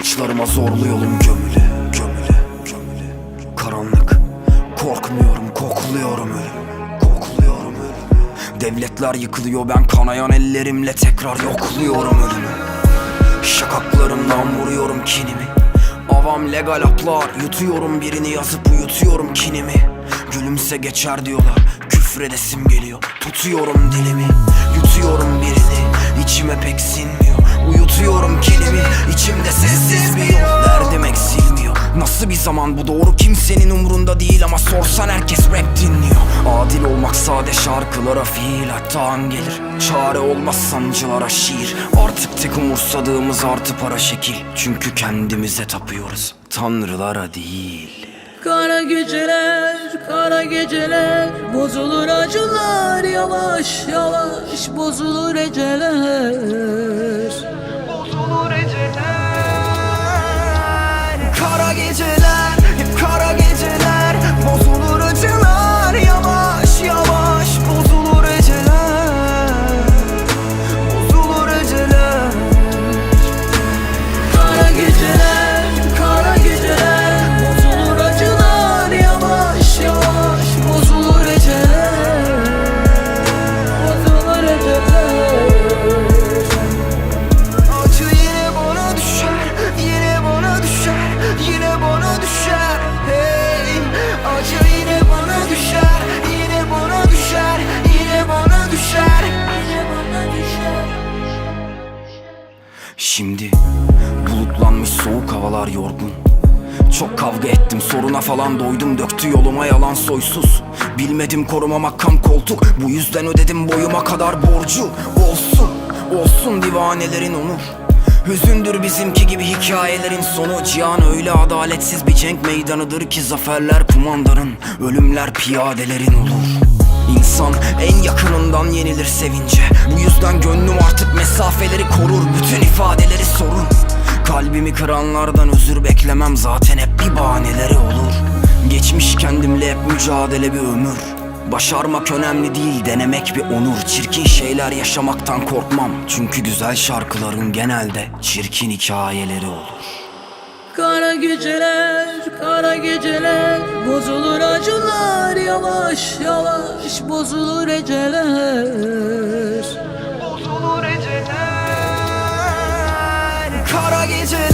İnançlarıma zorlu yolum gömülü Gömülü, gömülü. Karanlık Korkmuyorum, kokluyorum ölümü Kokluyorum ölümü. Devletler yıkılıyor ben kanayan ellerimle tekrar yokluyorum ölümü. Şakaklarımdan vuruyorum kinimi. Avam legal aplar Yutuyorum birini yazıp uyutuyorum kinimi. Gülümse geçer diyorlar Küfredesim geliyor. Tutuyorum dilimi Yutuyorum birini. İçime pek sinmiyor Uyutuyorum kinimi içimde sessiz bir yol. Derdim eksilmiyor. Nasıl bir zaman bu? Doğru kimsenin umrunda değil Ama sorsan herkes rap dinliyor. Adil olmak sade şarkılara fiil hatta an gelir. Çare olmaz sancılara şiir. Artık tek umursadığımız artı para şekil. Çünkü kendimize tapıyoruz. Tanrılara değil Kara geceler, kara geceler. Bozulur acılar yavaş yavaş Bozulur eceler. Bozulur eceler Şimdi bulutlanmış soğuk havalar yorgun. Çok kavga ettim soruna falan doydum Döktü yoluma yalan soysuz. Bilmedim korumamak kam koltuk Bu yüzden ödedim boyuma kadar borcu. Olsun, olsun divanelerin onur. Hüzündür bizimki gibi hikayelerin sonu. Cihan öyle adaletsiz bir cenk meydanıdır ki Zaferler kumandanın, ölümler piyadelerin olur İnsan en yakınından yenilir sevince. Bu yüzden gönlüm artık mesafeleri korur Bütün ifadeleri sorun Kalbimi kıranlardan özür beklemem Zaten hep bir bahaneleri olur. Geçmiş kendimle hep mücadele bir ömür. Başarmak önemli değil denemek bir onur. Çirkin şeyler yaşamaktan korkmam. Çünkü güzel şarkıların genelde çirkin hikayeleri olur Kara geceler, kara geceler Bozulur acılar yavaş yavaş Bozulur eceler. Bozulur eceler. Kara geceler